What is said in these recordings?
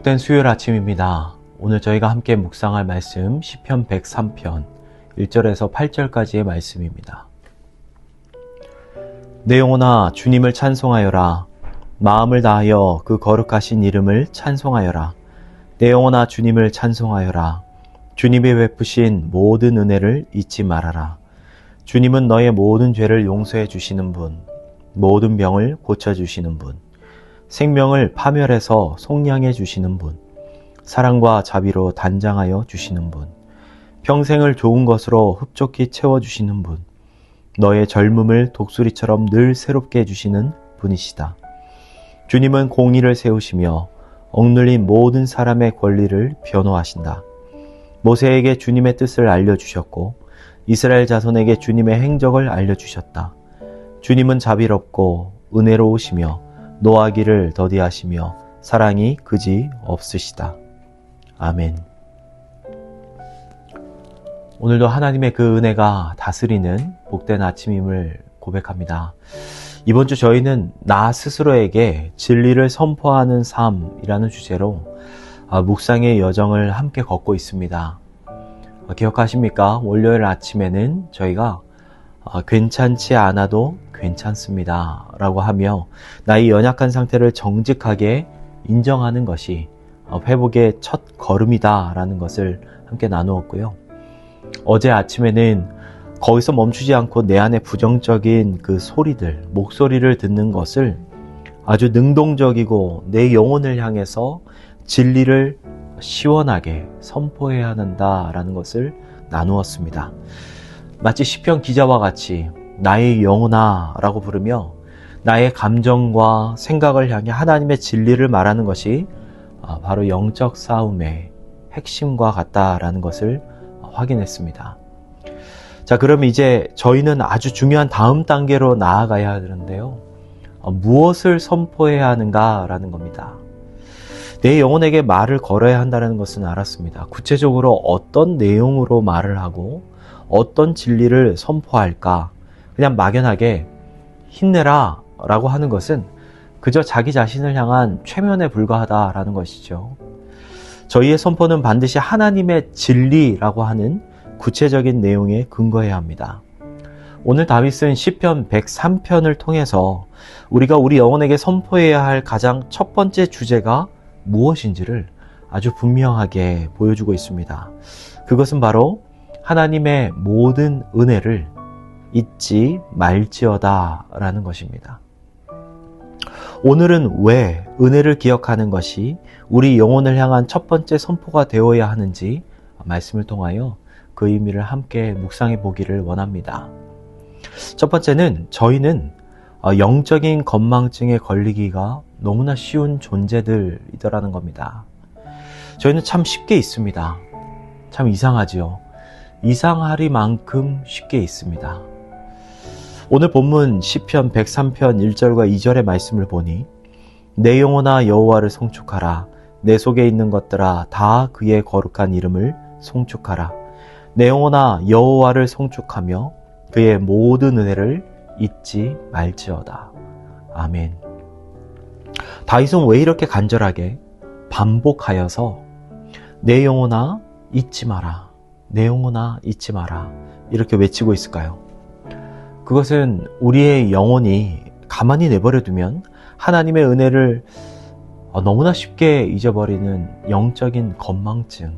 복된 수요일 아침입니다. 오늘 저희가 함께 묵상할 말씀 시편 103편 1절에서 8절까지의 말씀입니다. 내 영혼아 주님을 찬송하여라 마음을 다하여 그 거룩하신 이름을 찬송하여라 내 영혼아 주님을 찬송하여라 주님이 베푸신 모든 은혜를 잊지 말아라 주님은 너의 모든 죄를 용서해 주시는 분 모든 병을 고쳐 주시는 분 생명을 파멸해서 속량해 주시는 분, 사랑과 자비로 단장하여 주시는 분, 평생을 좋은 것으로 흡족히 채워주시는 분, 너의 젊음을 독수리처럼 늘 새롭게 해주시는 분이시다. 주님은 공의를 세우시며 억눌린 모든 사람의 권리를 변호하신다. 모세에게 주님의 뜻을 알려주셨고 이스라엘 자손에게 주님의 행적을 알려주셨다. 주님은 자비롭고 은혜로우시며 노하기를 더디하시며 사랑이 그지 없으시다. 아멘. 오늘도 하나님의 그 은혜가 다스리는 복된 아침임을 고백합니다. 이번 주 저희는 나 스스로에게 진리를 선포하는 삶이라는 주제로 아, 묵상의 여정을 함께 걷고 있습니다. 아, 기억하십니까? 월요일 아침에는 저희가 아, 괜찮지 않아도 괜찮습니다. 라고 하며 나의 연약한 상태를 정직하게 인정하는 것이 어, 회복의 첫 걸음이다. 라는 것을 함께 나누었고요. 어제 아침에는 거기서 멈추지 않고 내 안에 부정적인 그 소리들, 목소리를 듣는 것을 아주 능동적이고 내 영혼을 향해서 진리를 시원하게 선포해야 한다라는 것을 나누었습니다. 마치 시편 기자와 같이 나의 영혼아 라고 부르며 나의 감정과 생각을 향해 하나님의 진리를 말하는 것이 아, 바로 영적 싸움의 핵심과 같다라는 것을 확인했습니다. 자, 그럼 이제 저희는 아주 중요한 다음 단계로 나아가야 하는데요. 어, 무엇을 선포해야 하는가라는 겁니다. 내 영혼에게 말을 걸어야 한다는 것은 알았습니다. 구체적으로 어떤 내용으로 말을 하고 어떤 진리를 선포할까? 그냥 막연하게 힘내라 라고 하는 것은 그저 자기 자신을 향한 최면에 불과하다라는 것이죠. 저희의 선포는 반드시 하나님의 진리라고 하는 구체적인 내용에 근거해야 합니다. 오늘 다윗은 시편 103편을 통해서 우리가 우리 영혼에게 선포해야 할 가장 첫 번째 주제가 무엇인지를 아주 분명하게 보여주고 있습니다. 그것은 바로 하나님의 모든 은혜를 잊지 말지어다 라는 것입니다. 오늘은 왜 은혜를 기억하는 것이 우리 영혼을 향한 첫 번째 선포가 되어야 하는지 말씀을 통하여 그 의미를 함께 묵상해 보기를 원합니다. 첫 번째는 저희는 영적인 건망증에 걸리기가 너무나 쉬운 존재들이더라는 겁니다. 저희는 참 쉽게 있습니다. 참 이상하지요. 이상하리만큼 쉽게 있습니다. 오늘 본문 시편 103편 1절과 2절의 말씀을 보니 내 영혼아 여호와를 송축하라 내 속에 있는 것들아 다 그의 거룩한 이름을 송축하라 내 영혼아 여호와를 송축하며 그의 모든 은혜를 잊지 말지어다. 아멘. 다윗은 왜 이렇게 간절하게 반복하여서 내 영혼아 잊지 마라. 내 영혼아 잊지 마라. 이렇게 외치고 있을까요? 그것은 우리의 영혼이 가만히 내버려 두면 하나님의 은혜를 어, 너무나 쉽게 잊어버리는 영적인 건망증.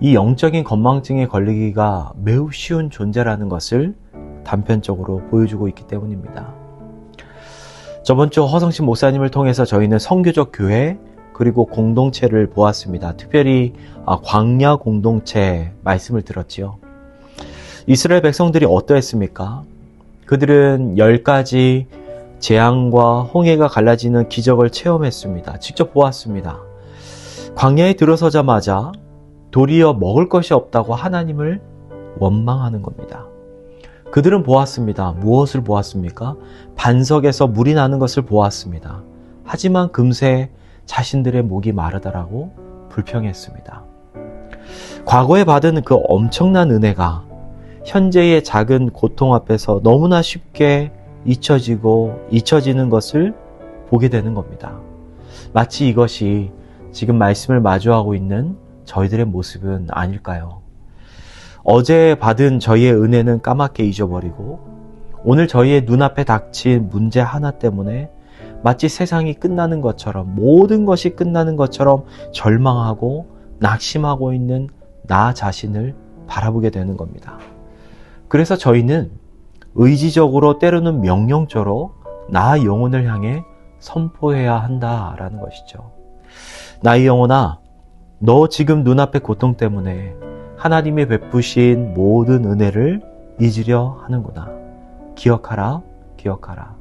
이 영적인 건망증에 걸리기가 매우 쉬운 존재라는 것을 단편적으로 보여주고 있기 때문입니다. 저번 주 허성신 목사님을 통해서 저희는 성교적 교회 그리고 공동체를 보았습니다. 특별히 아, 광야 공동체 말씀을 들었지요. 이스라엘 백성들이 어떠했습니까? 그들은 열 가지 재앙과 홍해가 갈라지는 기적을 체험했습니다. 직접 보았습니다. 광야에 들어서자마자 도리어 먹을 것이 없다고 하나님을 원망하는 겁니다. 그들은 보았습니다. 무엇을 보았습니까? 반석에서 물이 나는 것을 보았습니다. 하지만 금세 자신들의 목이 마르다라고 불평했습니다. 과거에 받은 그 엄청난 은혜가 현재의 작은 고통 앞에서 너무나 쉽게 잊혀지고 잊혀지는 것을 보게 되는 겁니다. 마치 이것이 지금 말씀을 마주하고 있는 저희들의 모습은 아닐까요? 어제 받은 저희의 은혜는 까맣게 잊어버리고 오늘 저희의 눈앞에 닥친 문제 하나 때문에 마치 세상이 끝나는 것처럼 모든 것이 끝나는 것처럼 절망하고 낙심하고 있는 나 자신을 바라보게 되는 겁니다. 그래서 저희는 의지적으로 때로는 명령조로 나 영혼을 향해 선포해야 한다라는 것이죠. 나의 영혼아, 너 지금 눈앞의 고통 때문에 하나님이 베푸신 모든 은혜를 잊으려 하는구나. 기억하라, 기억하라.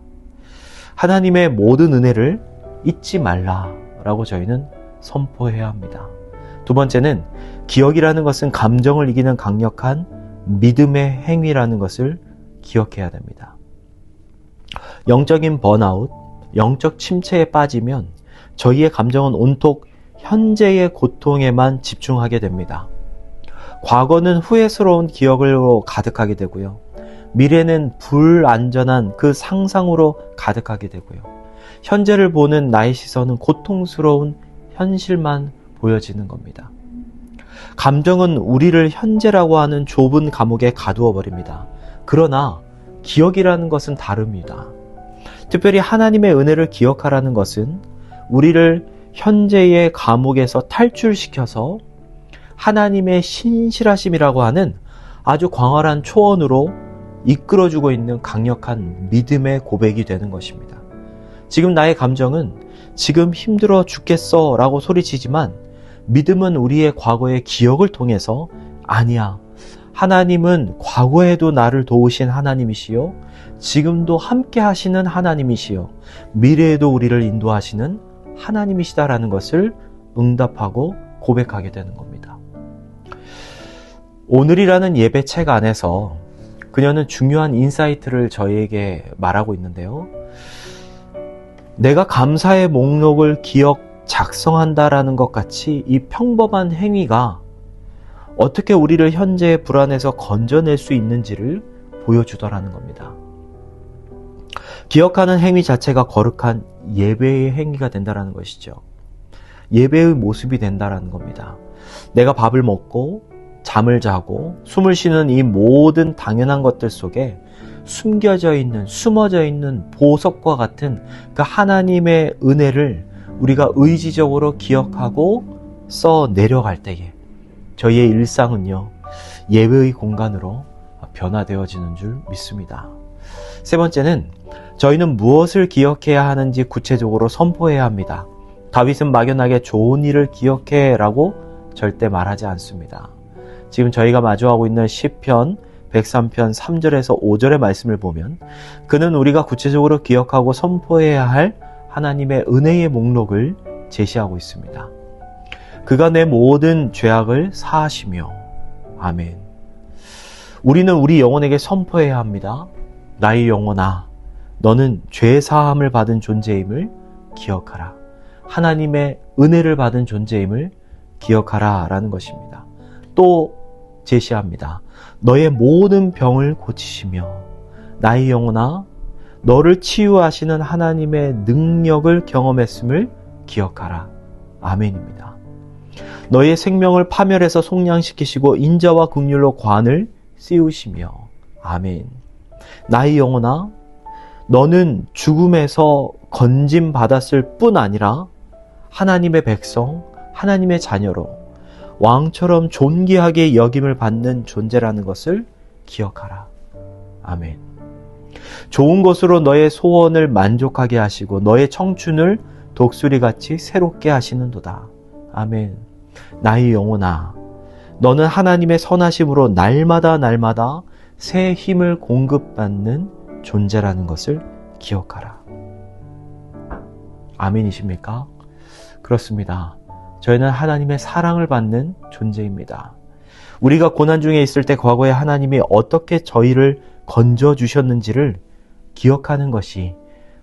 하나님의 모든 은혜를 잊지 말라라고 저희는 선포해야 합니다. 두 번째는 기억이라는 것은 감정을 이기는 강력한 믿음의 행위라는 것을 기억해야 됩니다. 영적인 번아웃, 영적 침체에 빠지면 저희의 감정은 온통 현재의 고통에만 집중하게 됩니다. 과거는 후회스러운 기억으로 가득하게 되고요. 미래는 불안전한 그 상상으로 가득하게 되고요. 현재를 보는 나의 시선은 고통스러운 현실만 보여지는 겁니다. 감정은 우리를 현재라고 하는 좁은 감옥에 가두어 버립니다. 그러나 기억이라는 것은 다릅니다. 특별히 하나님의 은혜를 기억하라는 것은 우리를 현재의 감옥에서 탈출시켜서 하나님의 신실하심이라고 하는 아주 광활한 초원으로 이끌어주고 있는 강력한 믿음의 고백이 되는 것입니다. 지금 나의 감정은 지금 힘들어 죽겠어 라고 소리치지만 믿음은 우리의 과거의 기억을 통해서 아니야. 하나님은 과거에도 나를 도우신 하나님이시요. 지금도 함께 하시는 하나님이시요. 미래에도 우리를 인도하시는 하나님이시다라는 것을 응답하고 고백하게 되는 겁니다. 오늘이라는 예배 책 안에서 그녀는 중요한 인사이트를 저희에게 말하고 있는데요. 내가 감사의 목록을 기억 작성한다라는 것 같이 이 평범한 행위가 어떻게 우리를 현재의 불안에서 건져낼 수 있는지를 보여주더라는 겁니다. 기억하는 행위 자체가 거룩한 예배의 행위가 된다라는 것이죠. 예배의 모습이 된다라는 겁니다. 내가 밥을 먹고 잠을 자고 숨을 쉬는 이 모든 당연한 것들 속에 숨겨져 있는 숨어져 있는 보석과 같은 그 하나님의 은혜를 우리가 의지적으로 기억하고 써 내려갈 때에 저희의 일상은요 예배의 공간으로 변화되어지는 줄 믿습니다. 세 번째는 저희는 무엇을 기억해야 하는지 구체적으로 선포해야 합니다. 다윗은 막연하게 좋은 일을 기억해 라고 절대 말하지 않습니다. 지금 저희가 마주하고 있는 시편 103편 3절에서 5절의 말씀을 보면 그는 우리가 구체적으로 기억하고 선포해야 할 하나님의 은혜의 목록을 제시하고 있습니다. 그가 내 모든 죄악을 사하시며 아멘. 우리는 우리 영혼에게 선포해야 합니다. 나의 영혼아, 너는 죄 사함을 받은 존재임을 기억하라. 하나님의 은혜를 받은 존재임을 기억하라. 라는 것입니다. 또 제시합니다. 너의 모든 병을 고치시며 나의 영혼아, 너를 치유하시는 하나님의 능력을 경험했음을 기억하라. 아멘입니다. 너의 생명을 파멸해서 속량시키시고 인자와 국률로 관을 씌우시며 아멘. 나의 영혼아, 너는 죽음에서 건짐 받았을 뿐 아니라 하나님의 백성, 하나님의 자녀로 왕처럼 존귀하게 여김을 받는 존재라는 것을 기억하라. 아멘. 좋은 것으로 너의 소원을 만족하게 하시고 너의 청춘을 독수리 같이 새롭게 하시는도다. 아멘. 나의 영혼아, 너는 하나님의 선하심으로 날마다 날마다 새 힘을 공급받는 존재라는 것을 기억하라. 아멘이십니까? 그렇습니다. 저희는 하나님의 사랑을 받는 존재입니다. 우리가 고난 중에 있을 때 과거에 하나님이 어떻게 저희를 건져 주셨는지를 기억하는 것이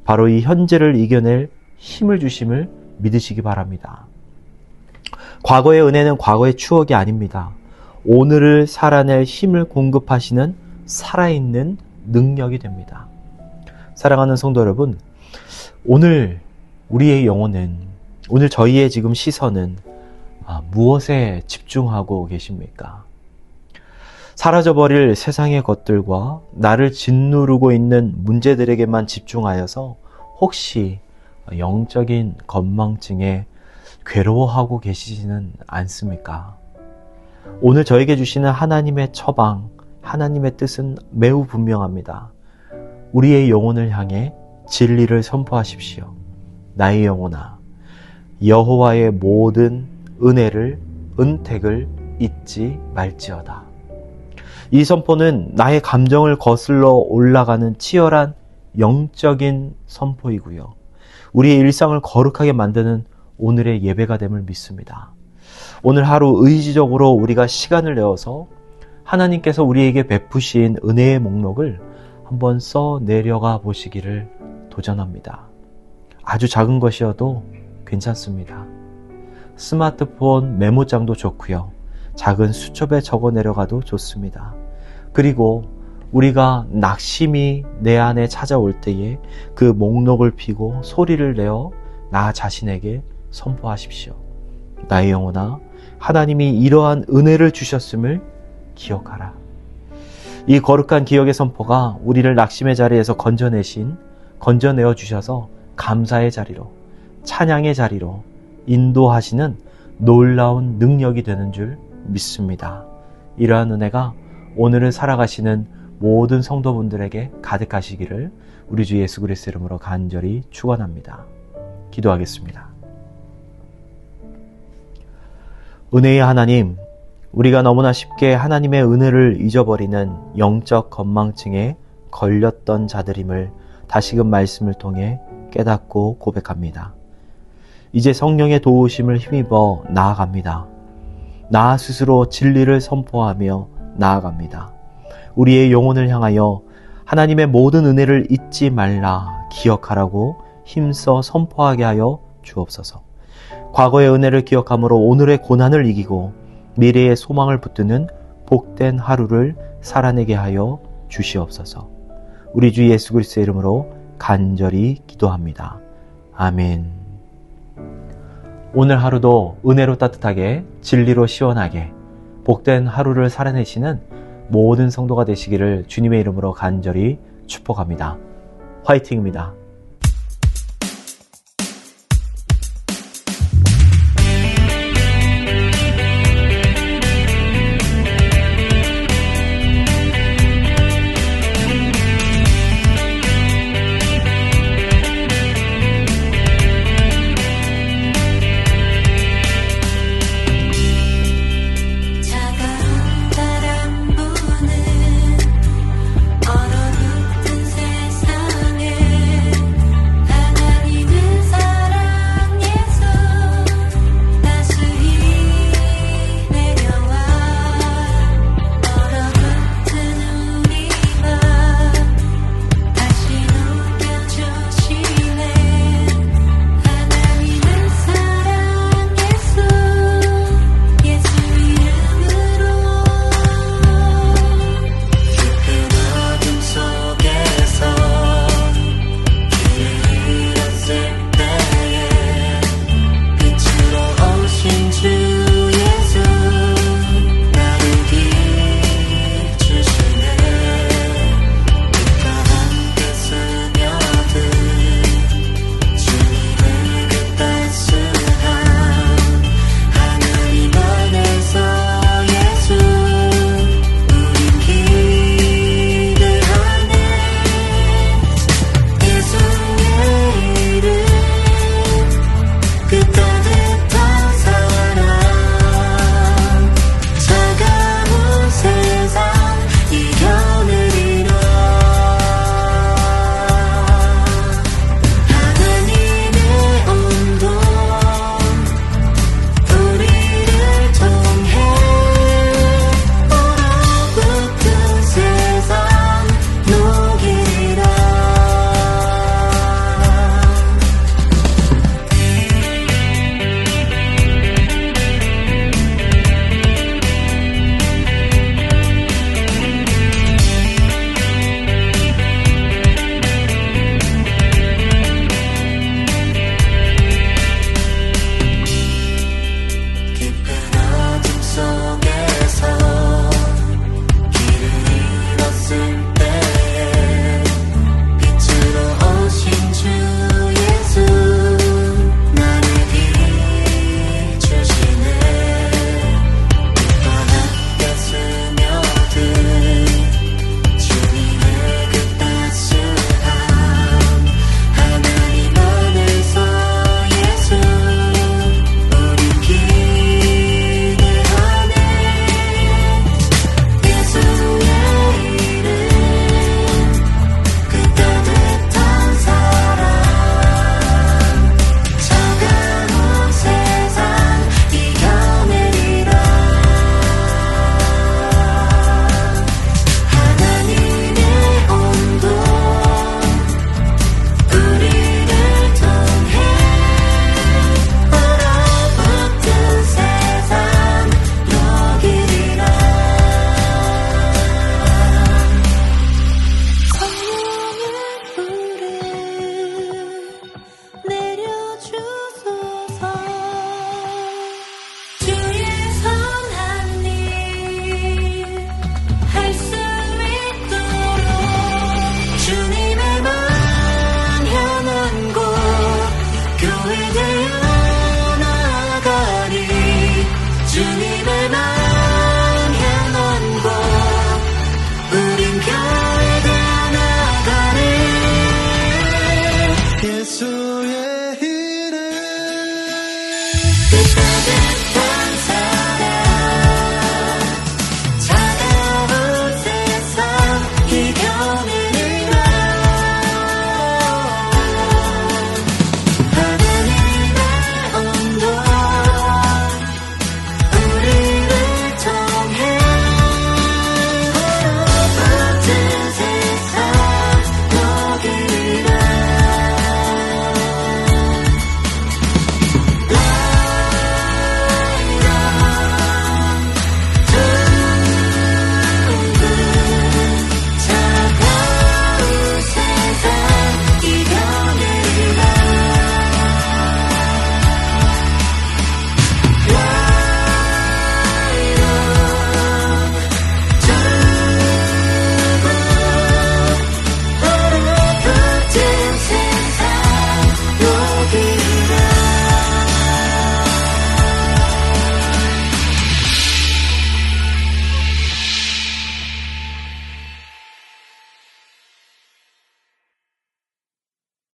바로 이 현재를 이겨낼 힘을 주심을 믿으시기 바랍니다. 과거의 은혜는 과거의 추억이 아닙니다. 오늘을 살아낼 힘을 공급하시는 살아있는 능력이 됩니다. 사랑하는 성도 여러분, 오늘 우리의 영혼은 오늘 저희의 지금 시선은 아, 무엇에 집중하고 계십니까? 사라져버릴 세상의 것들과 나를 짓누르고 있는 문제들에게만 집중하여서 혹시 영적인 건망증에 괴로워하고 계시지는 않습니까? 오늘 저에게 주시는 하나님의 처방, 하나님의 뜻은 매우 분명합니다. 우리의 영혼을 향해 진리를 선포하십시오. 나의 영혼아, 여호와의 모든 은혜를, 은택을 잊지 말지어다. 이 선포는 나의 감정을 거슬러 올라가는 치열한 영적인 선포이고요. 우리의 일상을 거룩하게 만드는 오늘의 예배가 됨을 믿습니다. 오늘 하루 의지적으로 우리가 시간을 내어서 하나님께서 우리에게 베푸신 은혜의 목록을 한번 써 내려가 보시기를 도전합니다. 아주 작은 것이어도 괜찮습니다. 스마트폰 메모장도 좋고요. 작은 수첩에 적어 내려가도 좋습니다. 그리고 우리가 낙심이 내 안에 찾아올 때에 그 목록을 피고 소리를 내어 나 자신에게 선포하십시오. 나의 영혼아, 하나님이 이러한 은혜를 주셨음을 기억하라. 이 거룩한 기억의 선포가 우리를 낙심의 자리에서 건져내신, 건져내어 주셔서 감사의 자리로, 찬양의 자리로 인도하시는 놀라운 능력이 되는 줄 믿습니다. 이러한 은혜가 오늘을 살아가시는 모든 성도분들에게 가득하시기를 우리 주 예수 그리스도 이름으로 간절히 축원합니다. 기도하겠습니다. 은혜의 하나님, 우리가 너무나 쉽게 하나님의 은혜를 잊어버리는 영적 건망증에 걸렸던 자들임을 다시금 말씀을 통해 깨닫고 고백합니다. 이제 성령의 도우심을 힘입어 나아갑니다. 나 스스로 진리를 선포하며 나아갑니다. 우리의 영혼을 향하여 하나님의 모든 은혜를 잊지 말라 기억하라고 힘써 선포하게 하여 주옵소서. 과거의 은혜를 기억함으로 오늘의 고난을 이기고 미래의 소망을 붙드는 복된 하루를 살아내게 하여 주시옵소서. 우리 주 예수 그리스도의 이름으로 간절히 기도합니다. 아멘. 오늘 하루도 은혜로 따뜻하게 진리로 시원하게 복된 하루를 살아내시는 모든 성도가 되시기를 주님의 이름으로 간절히 축복합니다. 화이팅입니다.